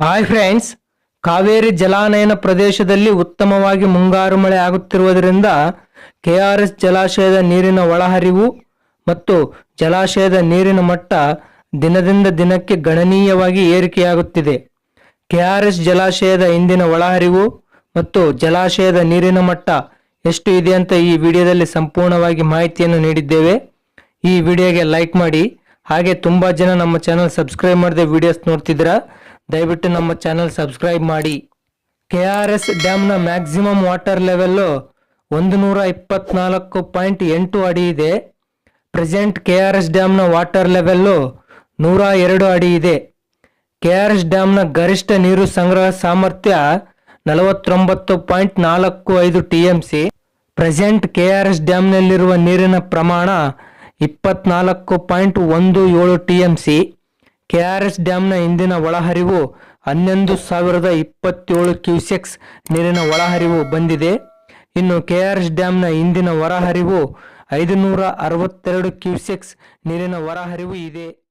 Hi friends Kaveri ಜಲಾನಯನ ಪ್ರದೇಶದಲ್ಲಿ ಉತ್ತಮವಾಗಿ ಮುಂಗಾರು ಮಳೆ ಆಗುತ್ತಿರುವುದರಿಂದ ಕೆಆರ್ಎಸ್ ಜಲಾಶಯದ ನೀರಿನ ಒಳಹರಿವು ಮತ್ತು ಜಲಾಶಯದ ನೀರಿನ ಮಟ್ಟ ದಿನದಿಂದ ದಿನಕ್ಕೆ ಗಣನೀಯವಾಗಿ ಏರಿಕೆಯಾಗುತ್ತಿದೆ. ಕೆಆರ್ಎಸ್ ಜಲಾಶಯದ ಇಂದಿನ ಒಳಹರಿವು ಮತ್ತು ಜಲಾಶಯದ ನೀರಿನ ಮಟ್ಟ ಎಷ್ಟು ಇದೆ ಅಂತ ಈ ವಿಡಿಯೋದಲ್ಲಿ ಸಂಪೂರ್ಣವಾಗಿ ಮಾಹಿತಿಯನ್ನು ನೀಡಿದ್ದೇವೆ. ಈ ವಿಡಿಯೋಗೆ ಲೈಕ್ ಮಾಡಿ. ಹಾಗೆ ತುಂಬ ಜನ ನಮ್ಮ ಚಾನಲ್ ಸಬ್ಸ್ಕ್ರೈಬ್ ಮಾಡದೆ ವಿಡಿಯೋಸ್ ನೋಡ್ತಿದ್ದೀರಾ? ದಯವಿಟ್ಟು ನಮ್ಮ ಚಾನಲ್ ಸಬ್ಸ್ಕ್ರೈಬ್ ಮಾಡಿ. ಕೆ ಆರ್ ಎಸ್ ಡ್ಯಾಮ್ನ ಮ್ಯಾಕ್ಸಿಮಮ್ ವಾಟರ್ ಲೆವೆಲ್ಲು ಒಂದು ನೂರ ಇಪ್ಪತ್ನಾಲ್ಕು ಪಾಯಿಂಟ್ ಎಂಟು ಅಡಿ ಇದೆ. ಪ್ರೆಸೆಂಟ್ ಕೆ ಆರ್ ಎಸ್ ಡ್ಯಾಮ್ನ ವಾಟರ್ ಲೆವೆಲ್ಲು ನೂರ ಎರಡು ಅಡಿ ಇದೆ. ಕೆ ಆರ್ ಎಸ್ ಡ್ಯಾಮ್ನ ಗರಿಷ್ಠ ನೀರು ಸಂಗ್ರಹ ಸಾಮರ್ಥ್ಯ ನಲವತ್ತೊಂಬತ್ತು ಪಾಯಿಂಟ್ ನಾಲ್ಕು ಐದು T M C. Present K R S ಡ್ಯಾಮ್ನಲ್ಲಿರುವ ನೀರಿನ ಪ್ರಮಾಣ ಇಪ್ಪತ್ನಾಲ್ಕು ಪಾಯಿಂಟ್ ಒಂದು ಏಳು ಟಿ ಎಂ ಸಿ. ಕೆ ಡ್ಯಾಂನ ಇಂದಿನ ಒಳಹರಿವು ಹನ್ನೊಂದು ಸಾವಿರದ ಇಪ್ಪತ್ತೇಳು ಕ್ಯೂಸೆಕ್ಸ್ ನೀರಿನ ಒಳಹರಿವು ಬಂದಿದೆ. ಇನ್ನು ಕೆಆರ್ಎಸ್ ಡ್ಯಾಂನ ಇಂದಿನ ಹೊರಹರಿವು ಐದುನೂರ ಅರವತ್ತೆರಡು ಕ್ಯೂಸೆಕ್ಸ್ ನೀರಿನ ಹೊರಹರಿವು ಇದೆ.